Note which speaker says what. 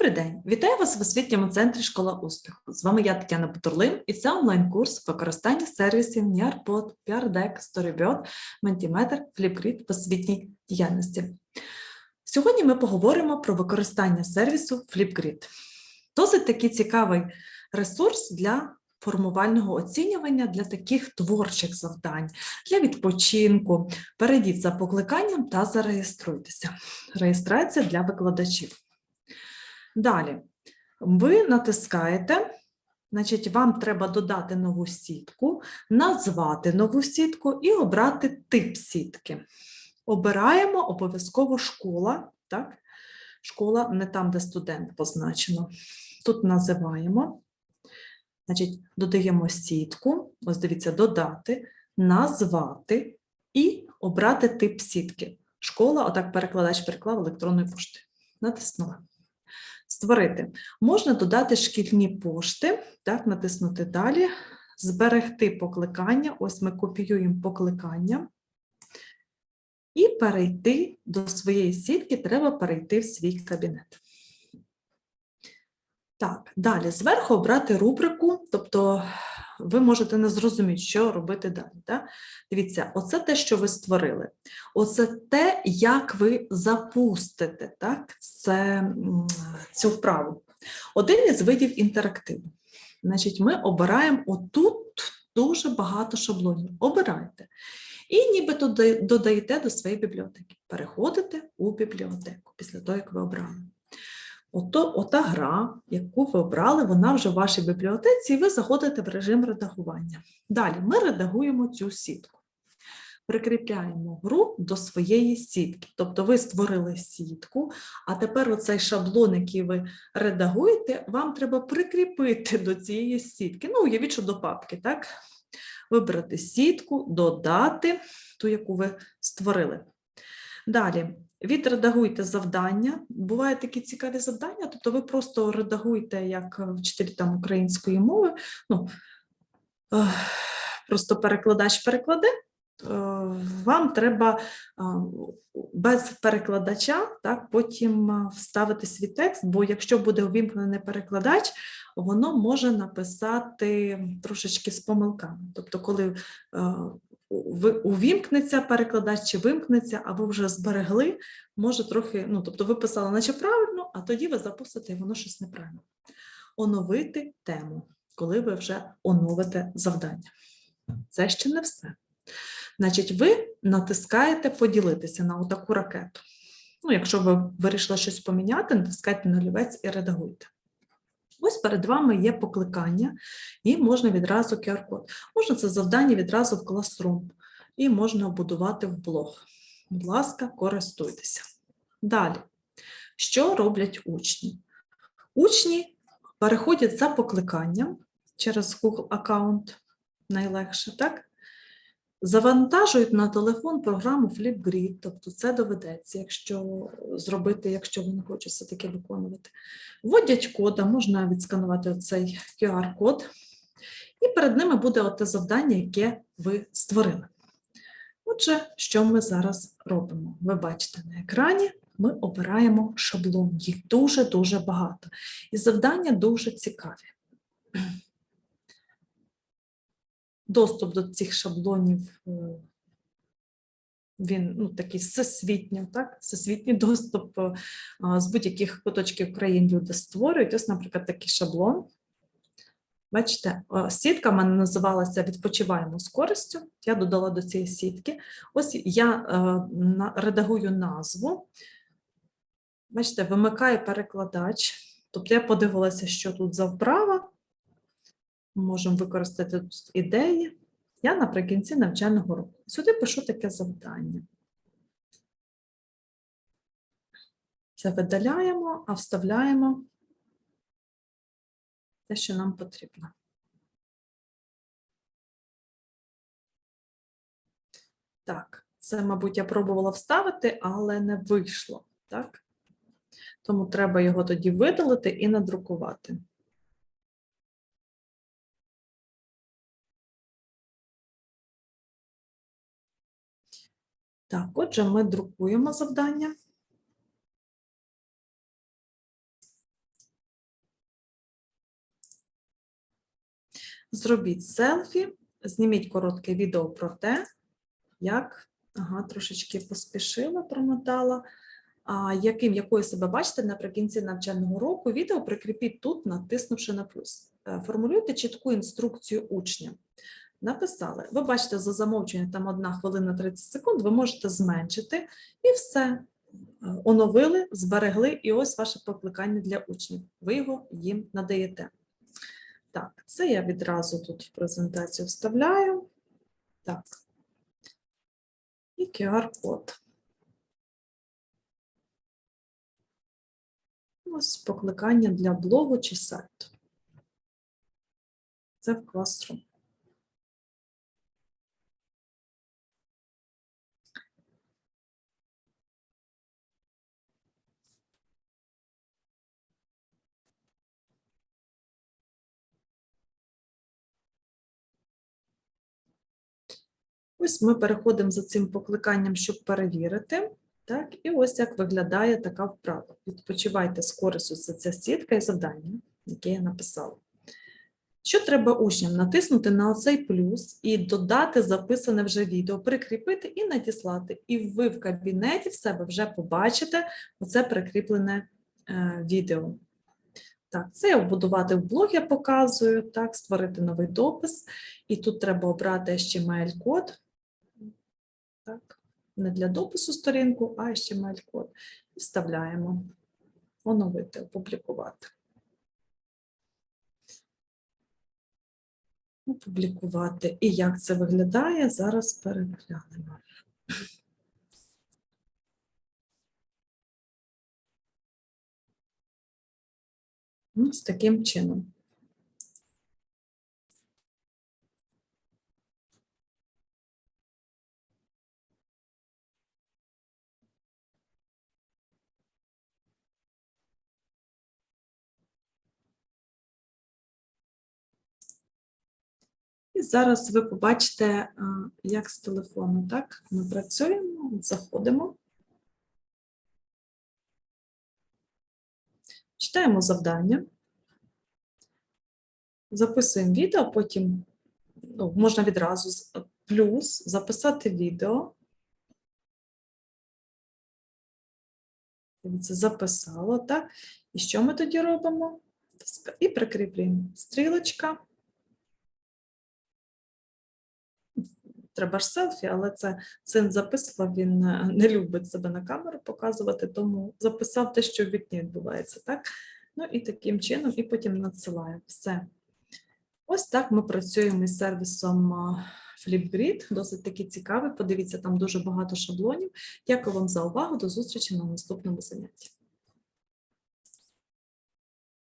Speaker 1: Добрий день! Вітаю вас в освітньому центрі Школа успіху. З вами я Тетяна Бутурлин і це онлайн-курс використання сервісів NIARPod, PRDEC, Storyboard, Mentimeter, Flipgrid в освітній діяльності. Сьогодні ми поговоримо про використання сервісу Flipgrid. Досить такий цікавий ресурс для формувального оцінювання для таких творчих завдань, для відпочинку. Перейдіть за покликанням та зареєструйтеся. Реєстрація для викладачів. Далі, ви натискаєте, значить, вам треба додати нову сітку, назвати нову сітку і обрати тип сітки. Обираємо обов'язково школа, так? Школа не там, де студент позначено. Тут називаємо, значить, додаємо сітку, ось дивіться, додати, назвати і обрати тип сітки. Школа, отак перекладач переклав електронної пошти. Натиснула. Створити. Можна додати шкільні пошти, так, натиснути далі, зберегти покликання. Ось ми копіюємо покликання. І перейти до своєї сітки, треба перейти в свій кабінет. Так, далі зверху обрати рубрику, тобто ви можете не зрозуміти, що робити далі. Так? Дивіться, оце те, що ви створили. Оце те, як ви запустите так, це, цю вправу. Один із видів інтерактиву. Значить, ми обираємо отут дуже багато шаблонів. Обирайте. І нібито додаєте до своєї бібліотеки. Переходите у бібліотеку після того, як ви обрали. Ото, ота гра, яку ви обрали, вона вже в вашій бібліотеці, і ви заходите в режим редагування. Далі ми редагуємо цю сітку. Прикріпляємо гру до своєї сітки. Тобто ви створили сітку, а тепер оцей шаблон, який ви редагуєте, вам треба прикріпити до цієї сітки. Ну, уявіть, що до папки, так? Вибрати сітку, додати ту, яку ви створили. Далі, відредагуйте завдання. Бувають такі цікаві завдання, тобто ви просто редагуєте як вчитель там української мови. Ну, просто перекладач перекладе. е, Вам треба без перекладача так, потім вставити свій текст, бо якщо буде увімкнений перекладач, воно може написати трошечки з помилками. Тобто, коли е, увімкнеться перекладач чи вимкнеться, а ви вже зберегли, може трохи, ну тобто ви писали, наче правильно, а тоді ви запустите, і воно щось неправильно. Оновити тему, коли ви вже оновите завдання. Це ще не все. Значить, ви натискаєте поділитися на отаку ракету. Ну, якщо ви вирішили щось поміняти, натискайте на олівець і редагуйте. Ось перед вами є покликання, і можна відразу QR-код. Можна це завдання відразу в Classroom, і можна будувати в блог. Будь ласка, користуйтеся. Далі, що роблять учні? Учні переходять за покликанням через Google аккаунт, найлегше, так? Завантажують на телефон програму Flipgrid, тобто це доведеться, якщо зробити, якщо вони хочуть все таки виконувати. Вводять код, а можна відсканувати цей QR-код, і перед ними буде оте завдання, яке ви створили. Отже, що ми зараз робимо? Ви бачите на екрані, ми обираємо шаблон. Їх дуже-дуже багато. І завдання дуже цікаві. Доступ до цих шаблонів е, він ну, такий всесвітній, так? всесвітній доступ е, з будь-яких куточків країн люди створюють. Ось, наприклад, такий шаблон. Бачите, е, сітка в мене називалася Відпочиваємо з користю. Я додала до цієї сітки. Ось я редагую назву. Бачите, вимикаю перекладач. Тобто я подивилася, що тут за вправа. Можемо використати тут ідеї. Я наприкінці навчального року. Сюди пишу таке завдання. Це видаляємо, а вставляємо те, що нам потрібно. Так, це, мабуть, я пробувала вставити, але не вийшло. Так? Тому треба його тоді видалити і надрукувати. Так, отже, ми друкуємо завдання. Зробіть селфі, зніміть коротке відео про те, як ага, трошечки поспішила, промотала. А яким якою себе бачите наприкінці навчального року, відео прикріпіть тут, натиснувши на плюс. Е, формулюйте чітку інструкцію учням. Написали. Ви бачите, за замовчення там 1 хвилина 30 секунд, ви можете зменшити і все. Е, Оновили, зберегли, і ось ваше покликання для учнів. Ви його їм надаєте. Так, це я відразу тут в презентацію вставляю. Так. І QR-код. Ось покликання для блогу чи сайту. Це в Classroom. Ось ми переходимо за цим покликанням, щоб перевірити. Так, і ось як виглядає така вправа. Відпочивайте з користю за ця сітка і завдання, яке я написала. Що треба учням? Натиснути на оцей плюс і додати записане вже відео, прикріпити і надіслати. І ви в кабінеті в себе вже побачите оце прикріплене е, відео. Так, це вбудувати в блог, я показую, так, створити новий допис. І тут треба обрати HTML-код. Так не для допису сторінку, а HTML-код. І вставляємо оновити, опублікувати. Опублікувати. І як це виглядає, зараз переглянемо. Ну, з таким чином. Зараз ви побачите, як з телефону, так? Ми працюємо, заходимо. Читаємо завдання. Записуємо відео, потім ну, можна відразу плюс записати відео. Дивіться, записало, так? І що ми тоді робимо? І прикріплюємо стрілочка. Треба ж селфі, але це син записував, він е, не любить себе на камеру показувати, тому записав те, що в вікні відбувається, так? Ну і таким чином, і потім надсилає все. Ось так ми працюємо із сервісом а, Flipgrid, досить таки цікавий. Подивіться, там дуже багато шаблонів. Дякую вам за увагу. До зустрічі на наступному занятті.